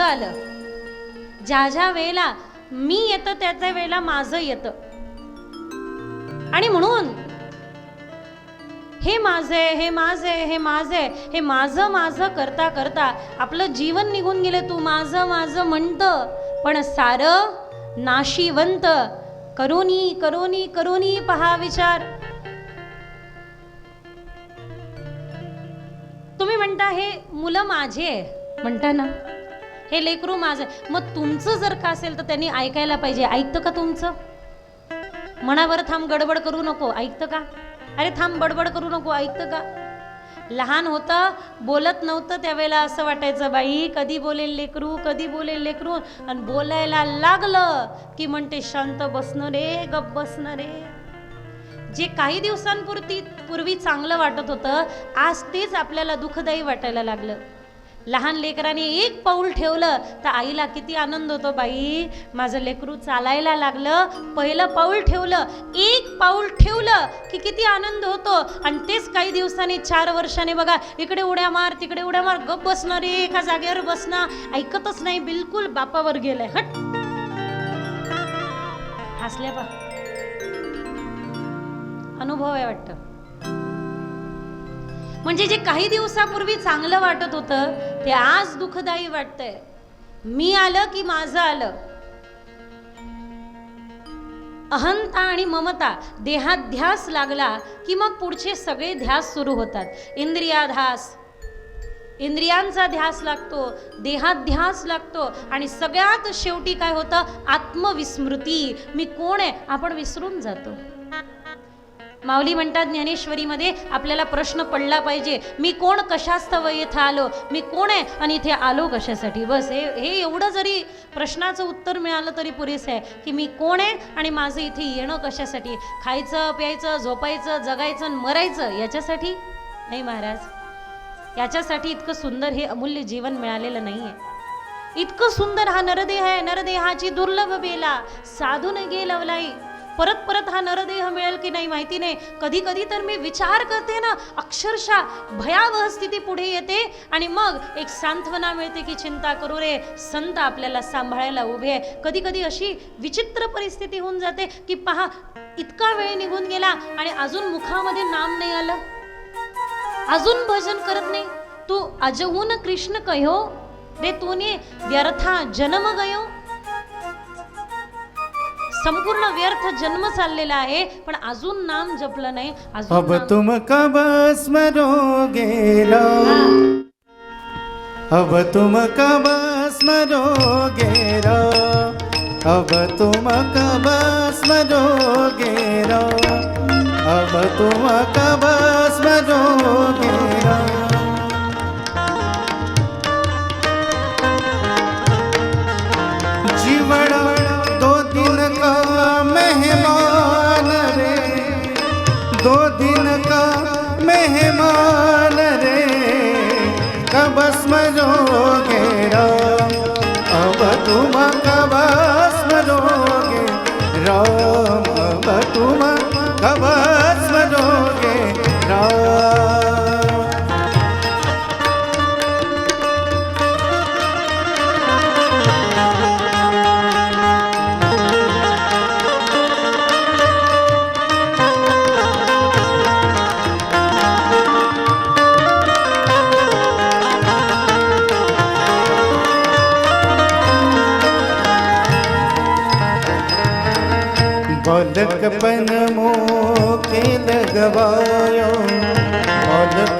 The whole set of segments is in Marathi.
माझं आलं. ज्या ज्या वेळेला मी येतं त्या त्या वेळेला माझं येतं. आणि म्हणून हे माझे हे माझे हे माझे हे माझं माझं करता करता आपलं जीवन निघून गेलं. तू माझं माझं म्हणतं पण सारं नाशिवंत करोनी करोनी करोनी पहा विचार. तुम्ही म्हणता हे मुलं माझे म्हणता ना. हे लेकरू माझं. मग तुमचं जर का असेल तर त्यांनी ऐकायला पाहिजे. ऐकतं का तुमचं? मनावर थांब गडबड करू नको. ऐकतं का? अरे थांब बडबड करू नको. ऐकतं का? लहान होतं बोलत नव्हतं त्यावेळेला असं वाटायचं बाई कधी बोलेल लेकरू? कधी बोलेल लेकरू? आणि बोलायला लागलं की म्हणते शांत बसणं रे गप बसणं रे. जे काही दिवसांपुरती पूर्वी चांगलं वाटत होतं आज तेच आपल्याला दुःखदायी वाटायला लागलं. लहान लेकराने एक पाऊल ठेवलं तर आईला किती आनंद होतो बाई. माझं लेकरू चालायला लागलं. पहिलं पाऊल ठेवलं. एक पाऊल ठेवलं की किती आनंद होतो. आणि तेच काही दिवसांनी चार वर्षाने बघा इकडे उड्या मार तिकडे उड्या मार गप बसणार एका जागेवर बसणं. ऐकतच नाही बिलकुल बापावर गेलंय. हट. हसल्या बा अनुभव आहे वाटतं. म्हणजे जे काही दिवसापूर्वी चांगलं वाटत होतं ते आज दुःखदायी वाटतंय. मी आलं की माझं आलं? अहंता आणि ममता देहात ध्यास लागला की मग पुढचे सगळे ध्यास सुरू होतात. इंद्रियाध्यास इंद्रियांचा ध्यास लागतो देहात ध्यास लागतो आणि सगळ्यात शेवटी काय होतं? आत्मविस्मृती. मी कोण आहे? आपण विसरून जातो. माऊली म्हणतात ज्ञानेश्वरीमध्ये आपल्याला प्रश्न पडला पाहिजे मी कोण कशास्तव इथं आलो मी कोण आहे आणि इथे आलो कशासाठी? बस हे हे एवढं जरी प्रश्नाचं उत्तर मिळालं तरी पुरेसं आहे की मी कोण आहे आणि माझं इथे येणं कशासाठी? खायचं प्यायचं झोपायचं जगायचं आणि मरायचं याच्यासाठी? नाही महाराज याच्यासाठी इतकं सुंदर हे अमूल्य जीवन मिळालेलं नाही आहे. इतकं सुंदर हा नरदेह आहे नरदेहाची दुर्लभ बेला साधून गे लवलाई परत परत हा नरदेह मिळेल की नाही माहिती नाही. कधी कधी तर मी विचार करते ना अक्षरशः भयावह स्थिती पुढे येते आणि मग एक सांत्वना मिळते की चिंता करू रे संत आपल्याला सांभाळायला उभे आहे. कधी कधी अशी विचित्र परिस्थिती होऊन जाते की पहा इतका वेळ निघून गेला आणि अजून मुखामध्ये नाम नाही आलं. अजून भजन करत नाही. तू अजहून कृष्ण कहो रे तूने व्यर्था जन्म गयो. संपूर्ण व्यर्थ जन्म चाललेला आहे पण अजून नाम जपलं नाही अजून अब नाम- तुम कब स्मरोगे अब तुम कब स्मरोगे रो? अब तुम कब स्मरोगे अब तुम कब स्मरोगे मेहमान रे कब स्मरोगे राम। अब तुम कब स्मरोगे राम अब तुम कब स्मरोगे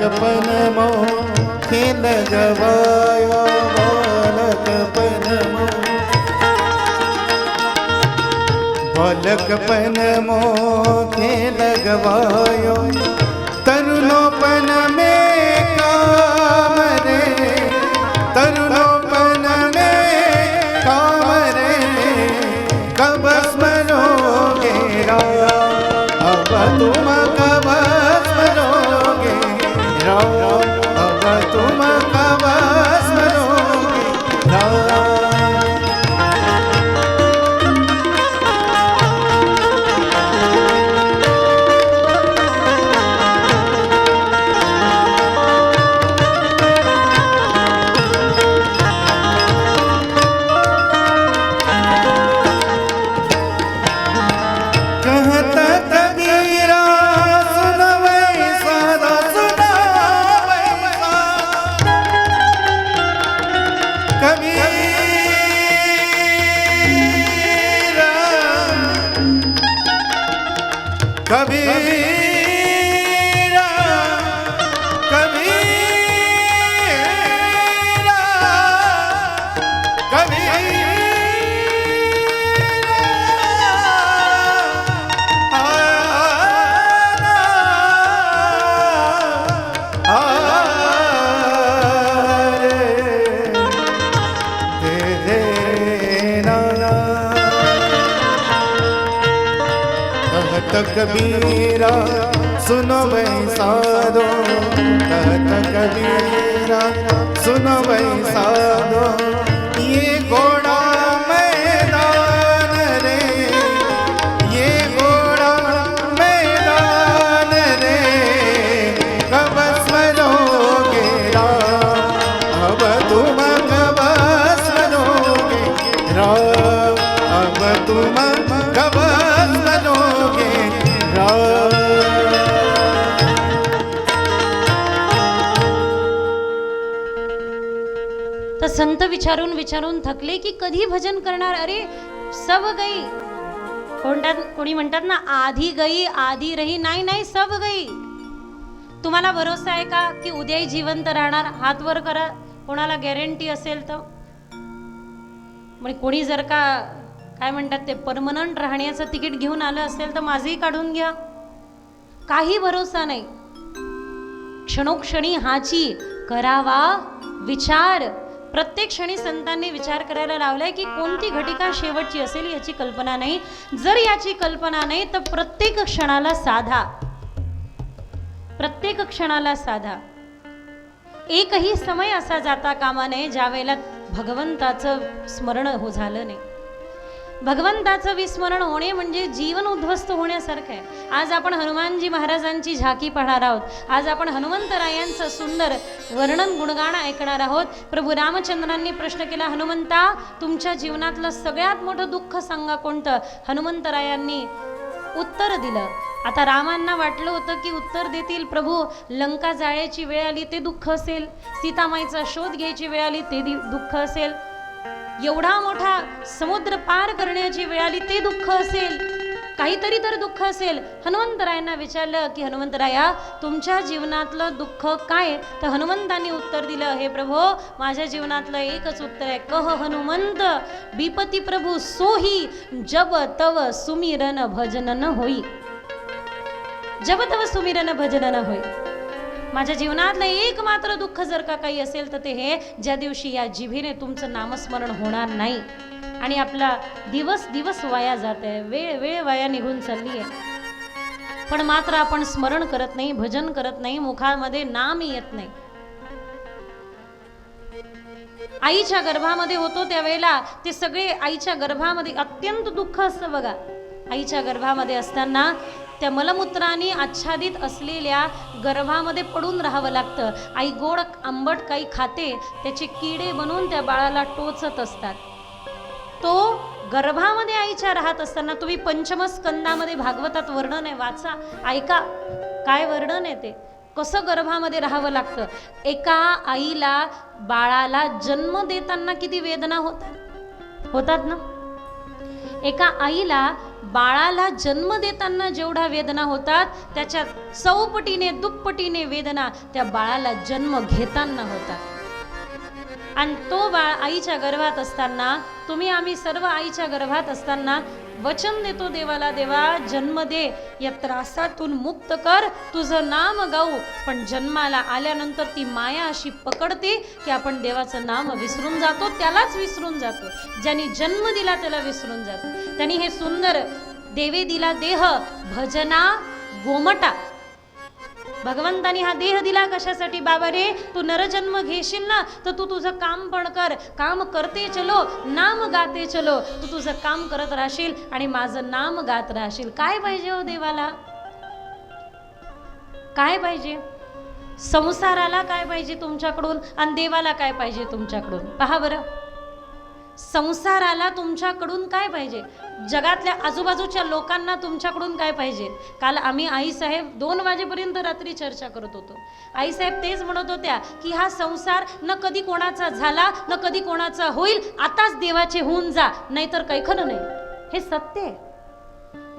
बालकपन मोखे लगवायो बालकपन मो बालकपन मोखे लगवायो तरुणोपन में काम रे तरुणोपन में काम रे कब स्मरोगे कबीरा सुनो भाई साधो। कहत कबीरा सुनो भाई साधो। ये घोड़ा विचारून विचारून थकले की कधी भजन करणार? अरे सब गई. कोणतात कोणी म्हणतात ना आधी गई आधी रही. नाही नाही सब गई. तुम्हाला भरोसा आहे का की उद्याही जिवंत राहणार? हात वर करा. कोणाला गॅरंटी असेल तर. म्हणजे कोणी जर का काय म्हणतात ते परमनंट राहण्याचं तिकीट घेऊन आलं असेल तर माझंही काढून घ्या. काही भरोसा नाही. क्षणोक्षणी हाची करावा विचार. प्रत्येक क्षणी संतांनी विचार करायला लावलाय की कोणती घटिका शेवटची असेल याची कल्पना नाही. जर याची कल्पना नाही तर प्रत्येक क्षणाला साधा. प्रत्येक क्षणाला साधा. एकही समय असा जाता कामा नये ज्या वेळेला भगवंताचं स्मरण हो झालं नाही. भगवंताचं विस्मरण होणे म्हणजे जीवन उद्ध्वस्त होण्यासारखं आहे. आज आपण हनुमानजी महाराजांची झाकी पाहणार आहोत. आज आपण हनुमंतरायांचं सुंदर वर्णन गुणगाण ऐकणार आहोत. प्रभू रामचंद्रांनी प्रश्न केला हनुमंता तुमच्या जीवनातलं सगळ्यात मोठं दुःख सांगा कोणतं? हनुमंतरायांनी उत्तर दिलं. आता रामांना वाटलं होतं की उत्तर देतील प्रभू लंका जाळ्याची वेळ आली ते दुःख असेल. सीतामाईचा शोध घ्यायची वेळ आली ते दि- दुःख असेल. एवढा मोठा समुद्र पार करण्याची वेळ आली ते दुःख असेल. काहीतरी तर दुःख असेल. हनुमंतरायांना विचारलं की हनुमंतराया तुमच्या जीवनातलं दुःख काय? तर हनुमंतांनी उत्तर दिलं हे प्रभो माझ्या जीवनातलं एकच उत्तर आहे. कह हनुमंत बिपती प्रभू सोही जब तव सुमिरन भजनन होई. जब तव सुमिरन भजनन होई. माझ्या जीवनातलं एक मात्र दुःख जर का काही असेल तर ते हे ज्या दिवशी या जिभेने तुमचं नामस्मरण होणार नाही आणि आपला दिवस दिवस वाया जात आहे वेळ वेळ वाया निघून चालली आहे पण मात्र आपण स्मरण करत नाही भजन करत नाही मुखामध्ये नाम येत नाही. आईच्या गर्भामध्ये होतो त्यावेळेला ते सगळे आईच्या गर्भामध्ये अत्यंत दुःख असतं बघा. आईच्या गर्भामध्ये असताना त्या मलमूत्राने आच्छादित असलेल्या गर्भामध्ये पडून राहावं लागतं. आई गोड आंबट काही खाते त्याचे किडे बनून त्या बाळाला टोचत असतात. तो गर्भामध्ये आईच्या राहत असताना तुम्ही पंचम स्कंदामध्ये भागवतात वर्णन आहे वाचा. ऐका काय वर्णन आहे ते? कसं गर्भामध्ये राहावं लागतं? एका आईला बाळाला जन्म देताना किती वेदना होतात? होतात ना? एका आईला बाळाला जन्म देताना जेवढा वेदना होतात त्याच्या चौपटीने दुप्पटीने वेदना त्या बाळाला जन्म घेताना होतात. आणि तो बाळ आईच्या गर्भात असताना तुम्ही आम्ही सर्व आईच्या गर्भात असताना वचन देतो देवाला देवा जन्म दे. या त्रासातून मुक्त कर. तुझं नाम गाऊ. पण जन्माला आल्यानंतर ती माया अशी पकडते की आपण देवाचं नाम विसरून जातो त्यालाच विसरून जातो. ज्यांनी जन्म दिला त्याला विसरून जातो. त्यांनी हे सुंदर देवे दिला देह भजना गोमटा. भगवंतानी हा देह दिला कशासाठी? बाबा रे तू नरजन्म घेशील ना तर तू तुझं काम पण कर. काम करते चलो नाम गाते चलो. तू तुझं काम करत राहशील आणि माझं नाम गात राहशील. काय पाहिजे हो देवाला? काय पाहिजे? संसाराला काय पाहिजे तुमच्याकडून? आणि देवाला काय पाहिजे तुमच्याकडून? पहा बरं. संसाराला तुमच्याकडून काय पाहिजे? जगातल्या आजूबाजूच्या लोकांना तुमच्याकडून काय पाहिजे? काल आम्ही आईसाहेब दोन वाजेपर्यंत रात्री चर्चा करत होतो. आईसाहेब तेच म्हणत होत्या की हा संसार न कधी कोणाचा झाला न कधी कोणाचा होईल आताच देवाचे होऊन जा नाहीतर काही खरं नाही. हे सत्य आहे.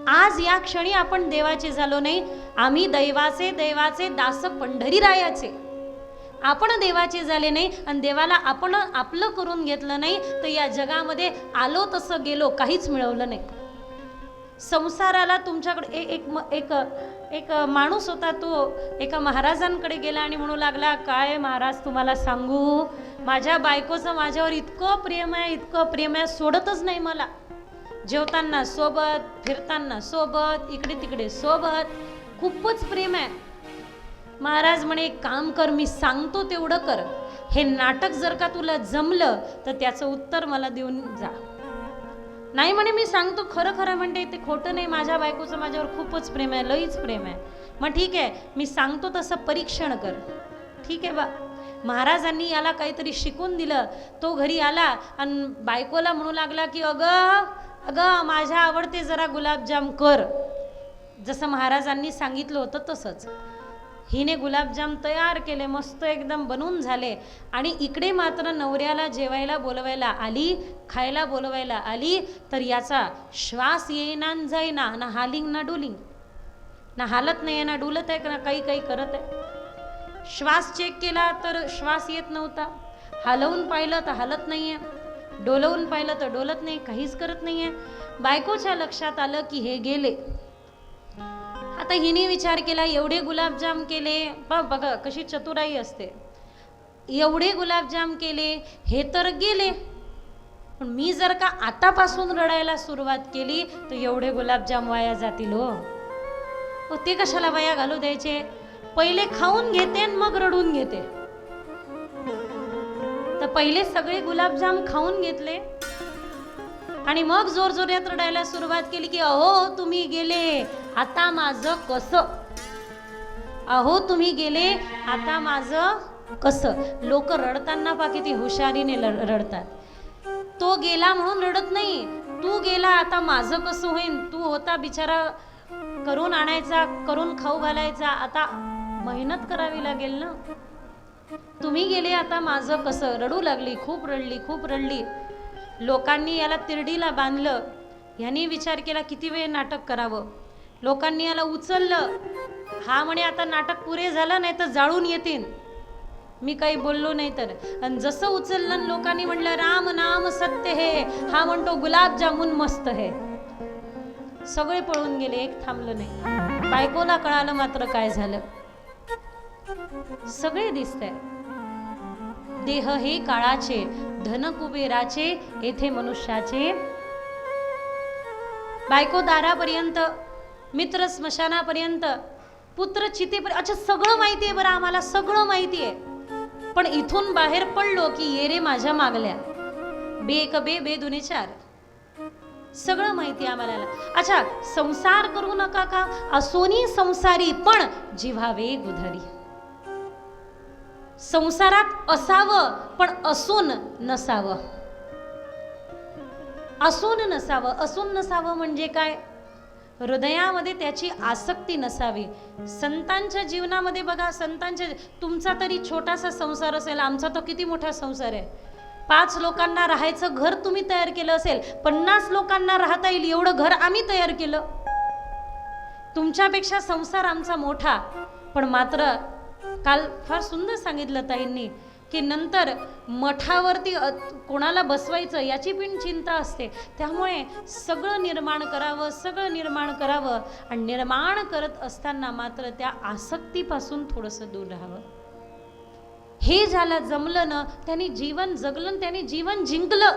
आज या क्षणी आपण देवाचे झालो नाही. आम्ही दैवाचे दैवाचे दास पंढरीरायाचे आपण देवाचे झाले नाही आणि देवाला आपण आपलं करून घेतलं नाही तर या जगामध्ये आलो तसं गेलो काहीच मिळवलं नाही. संसाराला तुमच्याकडे ए- एक म- एक एक माणूस होता तो एका महाराजांकडे गेला आणि म्हणू लागला काय महाराज तुम्हाला सांगू? माझ्या बायकोचं माझ्यावर इतकं प्रेम आहे इतकं प्रेम आहे सोडतच नाही मला. जेवताना सोबत फिरताना सोबत इकडे तिकडे सोबत खूपच प्रेम आहे. महाराज म्हणे एक काम कर मी सांगतो तेवढं कर. हे नाटक जर का तुला जमलं तर त्याचं उत्तर मला देऊन जा. नाही म्हणे मी सांगतो खरं खरं म्हणते ते खोटं नाही. माझ्या बायकोचं माझ्यावर खूपच प्रेम आहे लईच प्रेम आहे. मग ठीक आहे मी सांगतो तसं परीक्षण कर. ठीक आहे बा. महाराजांनी याला काहीतरी शिकून दिलं. तो घरी आला आणि बायकोला म्हणू लागला की अगं अगं माझ्या आवडते जरा गुलाबजाम कर. जसं महाराजांनी सांगितलं होतं तसंच. हिने गुलाबजाम तयार केले मस्त एकदम बनून झाले. आणि इकडे मात्र नवऱ्याला जेवायला बोलवायला आली खायला बोलवायला आली तर याचा श्वास येईना जाईना ना हालिंग ना डुलिंग. ना हालत नाही आहे ना डुलत आहे ना काही काही करत आहे. श्वास चेक केला तर श्वास येत नव्हता. हलवून पाहिलं तर हलत नाही आहे. डोलवून पाहिलं तर डोलत नाही काहीच करत नाही आहे. बायकोच्या लक्षात आलं की हे गेले. आता हिने विचार केला एवढे गुलाबजाम केले. बा बघा कशी चतुराई असते. एवढे गुलाबजाम केले हे तर गेले. पण मी जर का आतापासून रडायला सुरुवात केली तर एवढे गुलाबजाम वाया जातील हो. हो ते कशाला वाया घालू द्यायचे? पहिले खाऊन घेते आणि मग रडून घेते. तर पहिले सगळे गुलाबजाम खाऊन घेतले. आणि मग जोर जोरात रडायला सुरुवात केली की अहो तुम्ही गेले. आता माझं कसं? अहो तुम्ही गेले. आता माझं कसं? लोक रडताना पा किती हुशारीने रडतात. तो गेला म्हणून रडत नाही. तू गेला आता माझं कसं होईन? तू होता बिचारा करून आणायचा करून खाऊ घालायचा. आता मेहनत करावी लागेल ना? तुम्ही गेले आता माझं कसं? रडू लागली. खूप रडली खूप रडली. लोकांनी याला तिरडीला बांधलं. ह्यांनी विचार केला किती वेळ नाटक करावं? लोकांनी याला उचललं. हा म्हणे आता नाटक पुरे झालं नाही तर जाळून येतील. मी काही बोललो नाही तर. आणि जसं उचललं लोकांनी म्हणलं राम नाम सत्य हे. हा म्हणतो गुलाबजामुन मस्त हे. सगळे पळून गेले एक थांबलं नाही. बायकोला कळालं मात्र काय झालं. सगळे दिसतंय देह हे काळाचे धन कुबेराचे येथे मनुष्याचे. बायको दारापर्यंत मित्र स्मशानापर्यंत पुत्र चितेपर्यंत अच्छा सगळं माहिती आहे बरं आम्हाला सगळं माहिती आहे. पण इथून बाहेर पडलो की ये रे माझ्या मागल्या. बे एक बे बे दुने चार. सगळं माहिती आहे आम्हाला. अच्छा संसार करू नका का? असोनी संसारी पण जिव्हावे गुधरी. संसारात असावं पण असून नसावं. असून नसावं. असून नसावं म्हणजे काय? हृदयामध्ये त्याची आसक्ती नसावी. संतांच्या जीवनामध्ये बघा संतांच्या तुमचा तरी छोटासा संसार असेल आमचा तो किती मोठा संसार आहे? पाच लोकांना राहायचं घर तुम्ही तयार केलं असेल पन्नास लोकांना राहता येईल एवढं घर आम्ही तयार केलं. तुमच्यापेक्षा संसार आमचा मोठा. पण मात्र काल फार सुंदर सांगितलं ताईंनी की नंतर मठावरती कोणाला बसवायचं याची पण चिंता असते. त्यामुळे सगळं निर्माण करावं सगळं निर्माण करावं आणि निर्माण करत असताना मात्र त्या आसक्तीपासून थोडंसं दूर राहावं. हे ज्याला जमलं ना त्यांनी जीवन जगलं त्यांनी जीवन जिंकलं.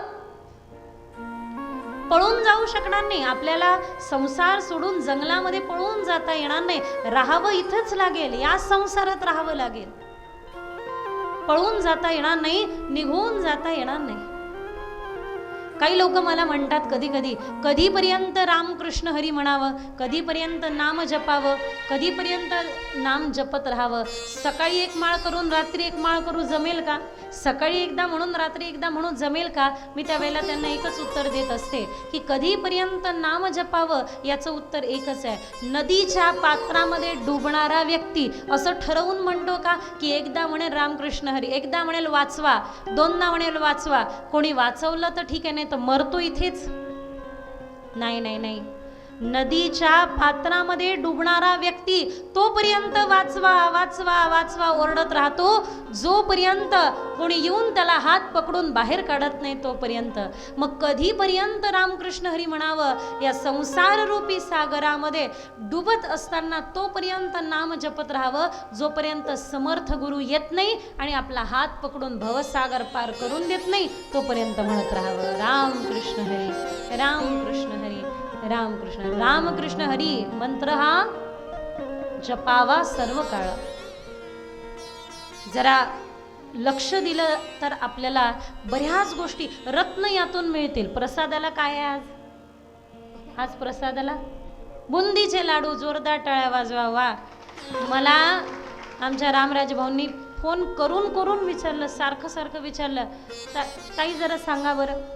पळून जाऊ शकणार नाही. आपल्याला संसार सोडून जंगलामध्ये पळून जाता येणार नाही. राहावं इथंच लागेल. या संसारात राहावं लागेल. पळून जाता येणार नाही निघून जाता येणार नाही. काही लोक मला म्हणतात कधी कधी कधीपर्यंत रामकृष्ण हरी म्हणावं कधीपर्यंत नाम जपावं कधीपर्यंत नाम जपत राहावं? सकाळी एक माळ करून रात्री एक माळ करू जमेल का? सकाळी एकदा म्हणून रात्री एकदा म्हणून जमेल का? मी त्यावेळेला त्यांना एकच उत्तर देत असते की कधीपर्यंत नाम जपावं याचं उत्तर एकच आहे. नदीच्या पात्रामध्ये डुबणारा व्यक्ती असं ठरवून म्हणतो का? की एकदा म्हणेल रामकृष्ण हरी एकदा म्हणेल वाचवा दोनदा म्हणेल वाचवा. कोणी वाचवलं तर ठीक आहे नाही तर मरतो इथेच. नाही नाही नाही. नदीच्या पात्रामध्ये डुबणारा व्यक्ती तोपर्यंत वाचवा वाचवा वाचवा ओरडत राहतो. जोपर्यंत कोणी येऊन त्याला हात पकडून बाहेर काढत नाही तोपर्यंत. मग कधीपर्यंत रामकृष्ण हरी म्हणावं या संसार रूपी सागरामध्ये डुबत असताना तोपर्यंत नाम जपत राहावं? जोपर्यंत समर्थ गुरु येत नाही आणि आपला हात पकडून भवसागर पार करून देत नाही तोपर्यंत म्हणत राहावं रामकृष्ण हरी रामकृष्ण हरी. रामकृष्ण. रामकृष्ण हरी मंत्र हा जपावा सर्व काळ जरा लक्ष दिलं तर आपल्याला बऱ्याच गोष्टी रत्न यातून मिळतील. प्रसादाला काय आहे आज? आज प्रसादाला? बुंदीचे लाडू जोरदार टाळ्या वाजवा वा. मला आमच्या रामराज भाऊंनी फोन करून करून विचारलं सारखं सारखं विचारलं. ता- ताई जरा सांगा बरं.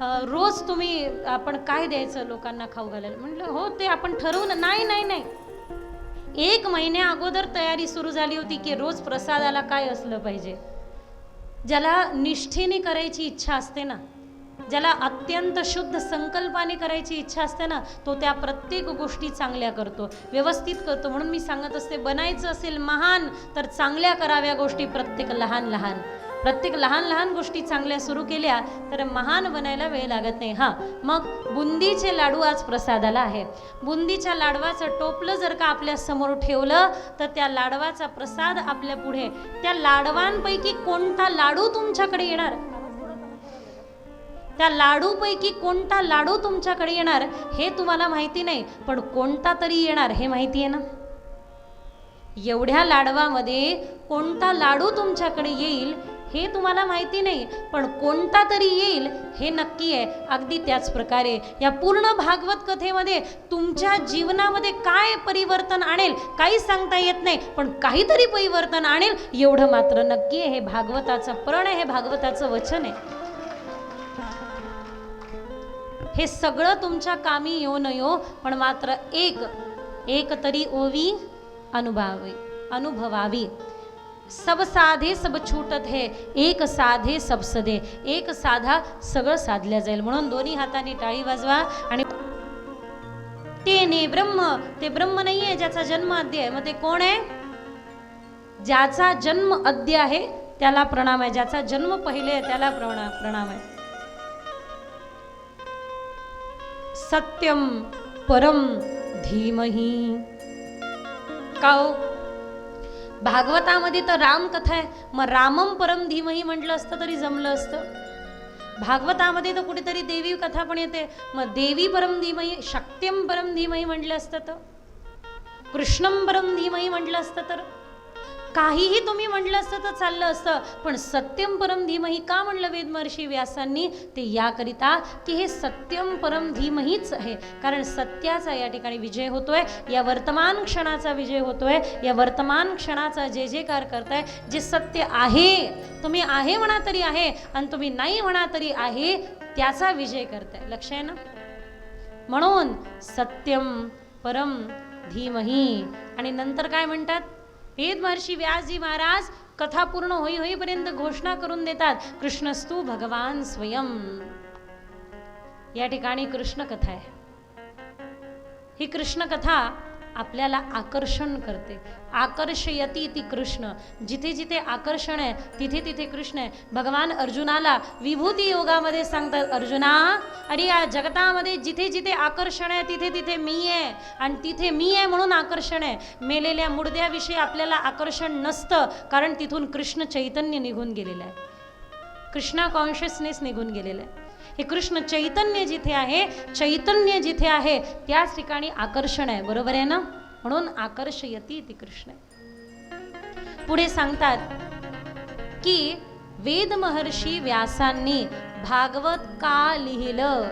रोज तुम्ही आपण काय द्यायचं लोकांना खाऊ घालायला? म्हटलं हो ते आपण ठरवून नाही नाही नाही. एक महिन्या अगोदर तयारी सुरू झाली होती की रोज प्रसादाला काय असलं पाहिजे? ज्याला निष्ठेने करायची इच्छा असते ना ज्याला अत्यंत शुद्ध संकल्पाने करायची इच्छा असते ना तो त्या प्रत्येक गोष्टी चांगल्या करतो. व्यवस्थित करतो. म्हणून मी सांगत असते बनायचं असेल महान तर चांगल्या कराव्या गोष्टी प्रत्येक लहान लहान. प्रत्येक लहान लहान गोष्टी चांगल्या सुरू केल्या तर महान बनायला वेळ लागत नाही. हां मग बुंदीचे लाडू आज प्रसादाला आहे बुंदीच्या लाडवाचं टोपलं जर का आपल्यासमोर ठेवलं तर त्या लाडवाचा प्रसाद आपल्या पुढे. त्या लाडवांपैकी कोणता लाडू तुमच्याकडे येणार? त्या लाडूपैकी कोणता लाडू तुमच्याकडे येणार हे तुम्हाला माहिती नाही पण कोणता तरी येणार हे माहिती आहे ना? एवढ्या लाडवामध्ये कोणता लाडू तुमच्याकडे येईल हे तुम्हाला माहिती नाही पण कोणता तरी येईल हे नक्की आहे. अगदी त्याच प्रकारे या पूर्ण भागवत कथेमध्ये तुमच्या जीवनामध्ये काय परिवर्तन आणेल काही सांगता येत नाही पण काहीतरी परिवर्तन आणेल एवढं मात्र नक्की आहे. हे भागवताचं प्रण आहे हे भागवताचं वचन आहे. हे सगळं तुमच्या कामी येऊ न येऊ पण मात्र एक एक तरी ओवी अनुभवावी अनुभवावी. सब साधे सब छूटत हे एक साधे सब सदे. एक साधा सगळं साधल्या जाईल. म्हणून दोन्ही हाताने टाळी वाजवा आणि तेने ब्रह्म ते ब्रह्म नाहीये ज्याचा जन्म अद्य आहे मग ते कोण आहे? ज्याचा जन्म अद्य आहे त्याला प्रणाम आहे. ज्याचा जन्म पहिले आहे त्याला प्रणाम प्रणाम आहे. सत्यम परम धीमही. काओ? भागवतामध्ये तर राम कथा आहे. मग रामम परम धीमही म्हटलं असतं तरी जमलं असतं. भागवतामध्ये तर कुठेतरी देवी कथा पण येते. मग देवी परम धीमही शक्त्यम परम धीमही म्हटलं असतं तर. कृष्णम परम धीमही म्हटलं असतं तर. काहीही तुम्ही म्हटलं असतं तर चाललं असतं. पण सत्यम परम धीमही का म्हणलं वेदमहर्षी व्यासांनी? ते याकरिता की हे सत्यम परम धीमहीच आहे. कारण सत्याचा या ठिकाणी विजय होतोय या वर्तमान क्षणाचा विजय होतोय या वर्तमान क्षणाचा जे जे कार करताय जे सत्य आहे. तुम्ही आहे म्हणा तरी आहे आणि तुम्ही नाही म्हणा तरी आहे त्याचा विजय करताय. लक्ष आहे ना? म्हणून सत्यम परम धीमही. आणि नंतर काय म्हणतात? वेद महर्षी व्यासजी महाराज कथा पूर्ण होई होईपर्यंत घोषणा करून देतात कृष्णस्तू भगवान स्वयं. या ठिकाणी कृष्ण कथा आहे. ही कृष्ण कथा आपल्याला आकर्षण करते. आकर्षयती ती कृष्ण. जिथे जिथे आकर्षण आहे तिथे तिथे कृष्ण आहे. भगवान अर्जुनाला विभूती योगामध्ये सांगतात अर्जुना अरे या जगतामध्ये जिथे जिथे आकर्षण आहे तिथे तिथे मी आहे. आणि तिथे मी आहे म्हणून आकर्षण आहे. मेलेल्या मुडद्याविषयी आपल्याला आकर्षण नसतं कारण तिथून कृष्ण चैतन्य निघून गेलेलं आहे. कृष्णा कॉन्शियसनेस निघून गेलेलं आहे. हे कृष्ण चैतन्य जिथे आहे चैतन्य जिथे आहे त्याच ठिकाणी आकर्षण आहे. बरोबर आहे ना? म्हणून आकर्षयती ती कृष्ण आहे. पुढे सांगतात की वेद महर्षी व्यासांनी भागवत का लिहिलं?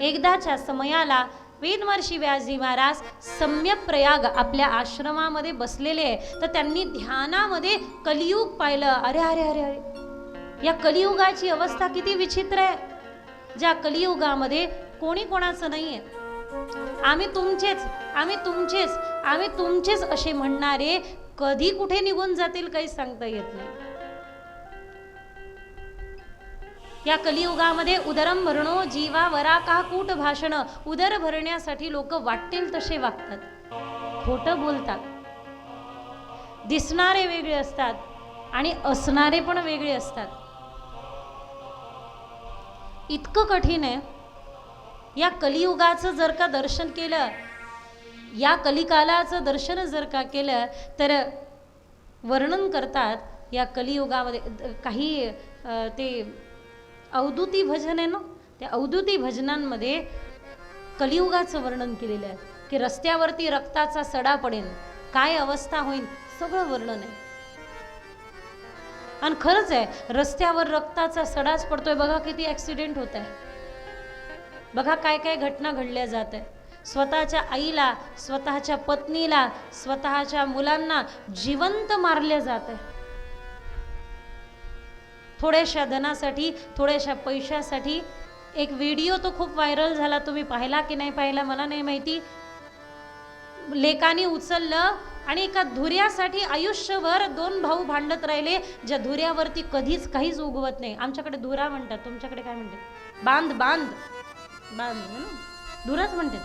एकदाच्या समयाला वेद महर्षी व्यासजी महाराज सम्यक प्रयाग आपल्या आश्रमामध्ये बसलेले आहे तर त्यांनी ध्यानामध्ये कलियुग पाहिलं. अरे अरे अरे अरे. या कलियुगाची अवस्था किती विचित्र आहे. ज्या कलियुगामध्ये कोणी कोणाचं नाही आहे आम्ही तुमचेच आम्ही तुमचेच आम्ही तुमचेच असे म्हणणारे कधी कुठे निघून जातील काही सांगता येत नाही. या कलियुगामध्ये उदरम भरणो जीवा वरा का कूट भाषण उदर भरण्यासाठी लोक वाटतील तसे वागतात. खोटं बोलतात. दिसणारे वेगळे असतात आणि असणारे पण वेगळे असतात. इतकं कठीण आहे. या कलियुगाचं जर का दर्शन केलं या कलिकालाचं दर्शन जर का केलं तर वर्णन करतात या कलियुगामध्ये काही ते अवधूती भजन आहे ना त्या अवधूती भजनांमध्ये कलियुगाचं वर्णन केलेलं आहे की रस्त्यावरती रक्ताचा सडा पडेल काय अवस्था होईल सगळं वर्णन आहे. आणि खरंच आहे रस्त्यावर रक्ताचा सडाच पडतोय. बघा किती ॲक्सिडेंट होत आहे बघा काय काय घटना घडल्या जात आहे स्वतःच्या आईला स्वतःच्या पत्नीला स्वतःच्या मुलांना जिवंत मारले जात आहे थोड्याशा धनासाठी थोड्याशा पैशासाठी एक व्हिडिओ तो खूप व्हायरल झाला. तुम्ही पाहिला की नाही पाहिला मला नाही माहिती. लेकानी उचललं आणि एका धुऱ्यासाठी आयुष्यभर दोन भाऊ भांडत राहिले ज्या धुऱ्यावरती कधीच काहीच उगवत नाही. आमच्याकडे धुरा म्हणतात. तुमच्याकडे काय म्हणतात? बांध बांध. बांध धुराच म्हणतात.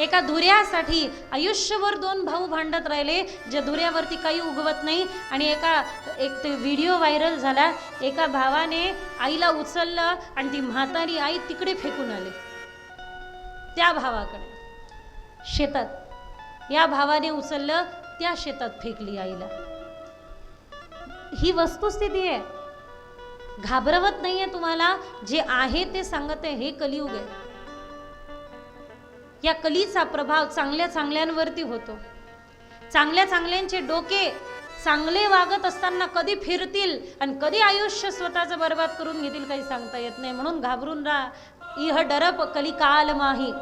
एका धुऱ्यासाठी आयुष्यभर दोन भाऊ भांडत राहिले ज्या धुऱ्यावरती काही उगवत नाही. आणि एका एक ते व्हिडिओ व्हायरल झाला. एका भावाने आईला उचललं आणि ती म्हातारी आई तिकडे फेकून आले. त्या भावाकडे. शेतात. या भावाने उचललं त्या शेतात फेकली आईला. ही वस्तुस्थिती आहे. घाबरवत नाहीये तुम्हाला जे आहे ते सांगत आहे हे कलियुग आहे. या कलीचा प्रभाव चांगल्या चांगल्यांवरती होतो. चांगल्या चांगल्यांचे डोके चांगले वागत असताना कधी फिरतील आणि कधी आयुष्य स्वतःचं बर्बाद करून घेतील काही सांगता येत नाही. म्हणून घाबरून राहा. इह डरप कली काल माही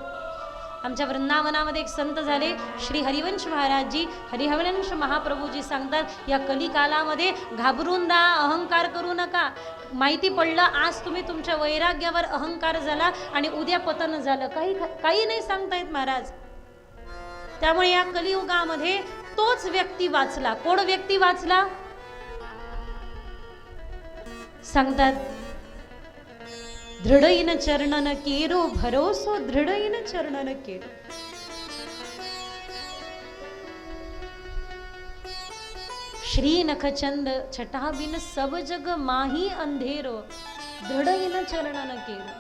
आमच्या वृंदावनामध्ये एक संत झाले. श्री हरिवंश महाराजजी हरिहवंश महाप्रभूजी सांगतात या कलिकालामध्ये घाबरून दा अहंकार करू नका. माहिती पडलं आज तुम्ही तुमच्या वैराग्यावर अहंकार झाला आणि उद्या पतन झालं. काही काही नाही सांगतायत महाराज. त्यामुळे या कलियुगामध्ये तोच व्यक्ती वाचला. कोण व्यक्ती वाचला? सांगतात ದೃಢಯಿನ ಚರಣನ ಕೇರೋ भरोसो ದೃಢಯಿನ ಚರಣನ ಕೇರೋ. श्री नखचंद छटाबिन सब जग माही अंधेरो दृढईन चरणन केरो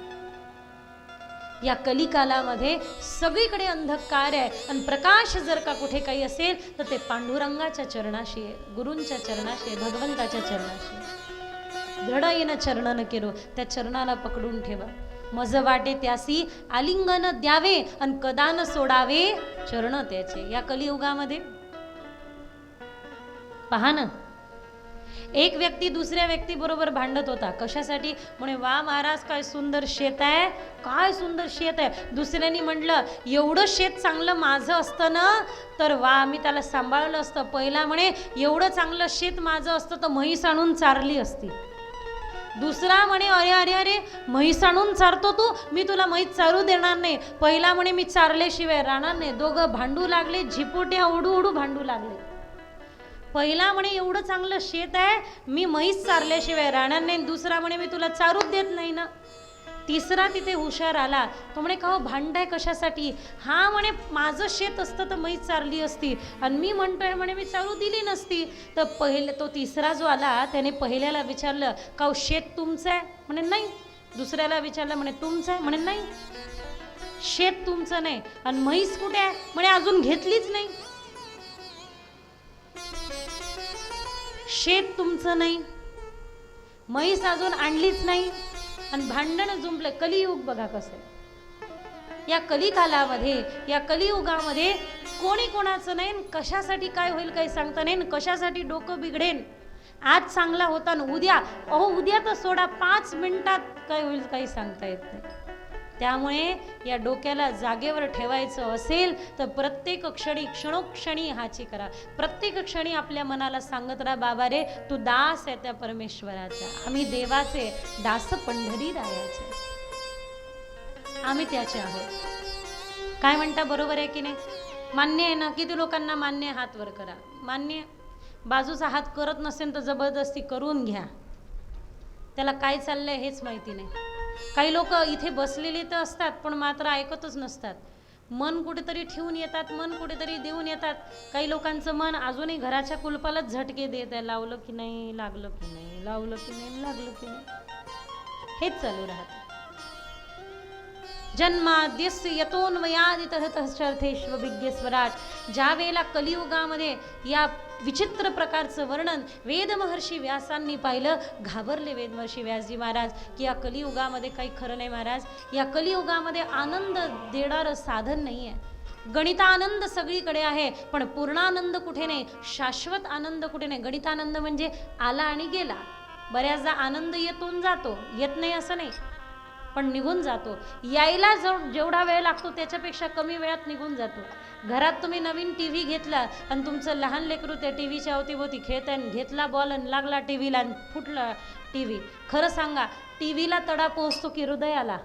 या कलिकालामध्ये सगळीकडे अंधकार आहे आणि प्रकाश जर का कुठे काही असेल तर ते पांडुरंगाच्या चरणाशी आहे गुरूंच्या चरणाशी आहे भगवंताच्या चरणाशी आहे रड येणं चरणानं केलं त्या चरणाला पकडून ठेवा. मज वाटे त्यासी आलिंगन द्यावे आणि कदान सोडावे चरण त्याचे. या कलियुगामध्ये? पहा ना. एक व्यक्ती दुसऱ्या व्यक्तीबरोबर भांडत होता. कशासाठी? म्हणे वा महाराज काय सुंदर शेत आहे काय सुंदर शेत आहे. दुसऱ्यानी म्हटलं एवढं शेत चांगलं माझं असतं ना तर वा मी त्याला सांभाळलं असतं. पहिला म्हणे एवढं चांगलं शेत माझं असतं तर म्हैस आणून चारली असती. दुसरा म्हणे अरे अरे अरे म्हैस आणून चारतो तू? मी तुला म्हैस चारू देणार नाही. पहिला म्हणे मी चारल्याशिवाय राहणार नाही. दोघं भांडू लागले झिपोट्या उडू उडू भांडू लागले. पहिला म्हणे एवढं चांगलं शेत आहे मी म्हैस चारल्याशिवाय राहणार नाही. दुसरा म्हणे मी तुला चारूच देत नाही ना. तिसरा तिथे हुशार आला. तो म्हणे का हो भांडाय कशासाठी? हा म्हणे माझं शेत असतं तर म्हैस चारली असती. आणि मी म्हणतोय म्हणे मी चालू दिली नसती. तर पहिले तो तिसरा जो आला त्याने पहिल्याला विचारलं का हो शेत तुमचं आहे? म्हणे नाही. दुसऱ्याला विचारलं म्हणे तुमचं आहे? म्हणे नाही. शेत तुमचं नाही. आणि म्हैस कुठे आहे? म्हणे अजून घेतलीच नाही. शेत तुमचं नाही. म्हैस अजून आणलीच नाही. आणि भांडण जुंपलं. कलियुग बघा कसं आहे. या कलिकालामध्ये या कलियुगामध्ये कोणी कोणाचं नाही कशासाठी काय होईल काही सांगता नाही आणि कशासाठी डोकं बिघडेन. आज चांगला होता ना उद्या अहो उद्या तर सोडा पाच मिनिटात काय होईल काही सांगता येत नाही. त्यामुळे या डोक्याला जागेवर ठेवायचं असेल तर प्रत्येक क्षणी क्षणोक्षणी हाची करा. प्रत्येक क्षणी आपल्या मनाला सांगत राहा बाबा रे तू दास आहे त्या परमेश्वराचा. आम्ही देवाचे दास पंढरी रायाचे आम्ही त्याचे आहोत. काय म्हणता बरोबर आहे की नाही? मान्य आहे ना? किती लोकांना मान्य हात वर करा. मान्य बाजूचा हात करत नसेल तर जबरदस्ती करून घ्या. त्याला काय चाललंय हेच माहिती नाही. काही लोक इथे बसलेले तर असतात पण मात्र ऐकतच नसतात. मन कुठेतरी ठेवून येतात मन कुठेतरी देऊन येतात. काही लोकांचं मन अजूनही घराच्या कुलपालाच झटके देत आहे लावलं की नाही लागलं की नाही लावलं की नाही लागलं की नाही. हेच चालू राहतं. जन्माद्यस्य यतोन्वयादितहतश्चर्थेष्व विज्ञस्वराट ज्या वेळेला कलियुगामध्ये या विचित्र प्रकारचं वर्णन वेदमहर्षी व्यासांनी पाहिलं. घाबरले वेदमहर्षी व्यासजी महाराज की या कलियुगामध्ये काही खरं नाही महाराज. या कलियुगामध्ये आनंद देणारं साधन नाही आहे गणितानंद सगळीकडे आहे पण पूर्णानंद कुठे नाही? शाश्वत आनंद कुठे नाही? गणितानंद म्हणजे आला आणि गेला. बऱ्याचदा आनंद येतून जातो येत नाही असं नाही पण निघून जातो. यायला जो जेवढा वेळ लागतो त्याच्यापेक्षा कमी वेळात निघून जातो. घरात तुम्ही नवीन टी व्ही घेतला आणि तुमचं लहान लेकरू त्या टी व्हीच्या अवतीभोवती खेळत आहे घेतला बॉल आणि लागला टी व्हीला आणि फुटला टी व्ही खरं सांगा टी व्हीला तडा पोहोचतो की हृदयाला?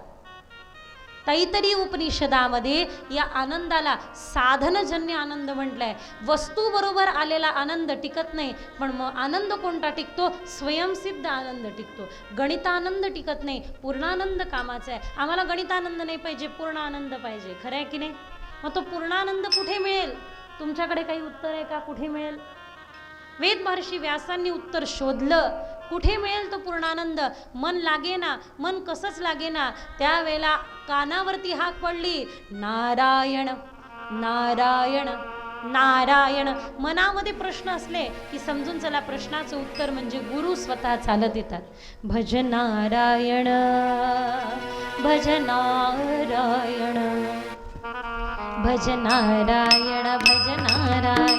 तैतरी उपनिषदामध्ये या आनंदाला साधनजन्य आनंद म्हटलाय. वस्तू बरोबर आलेला आनंद टिकत नाही पण मग आनंद कोणता टिकतो? स्वयंसिद्ध आनंद टिकतो. गणितानंद टिकत नाही पूर्णानंद कामाचा आहे. आम्हाला गणितानंद नाही पाहिजे पूर्ण आनंद पाहिजे. खरं आहे की नाही? मग तो पूर्णानंद कुठे मिळेल? तुमच्याकडे काही उत्तर आहे का? कुठे मिळेल? वेद महर्षी व्यासांनी उत्तर शोधलं. कुठे मिळेल तो पूर्णानंद? मन लागे ना मन कसंच लागे ना त्यावेळेला कानावरती हाक पडली. नारायण नारायण नारायण. मनामध्ये प्रश्न असले की समजून चला प्रश्नाचं उत्तर म्हणजे गुरु स्वतः चालत येतात. भज नारायण भज नारायण भज नारायण भज नारायण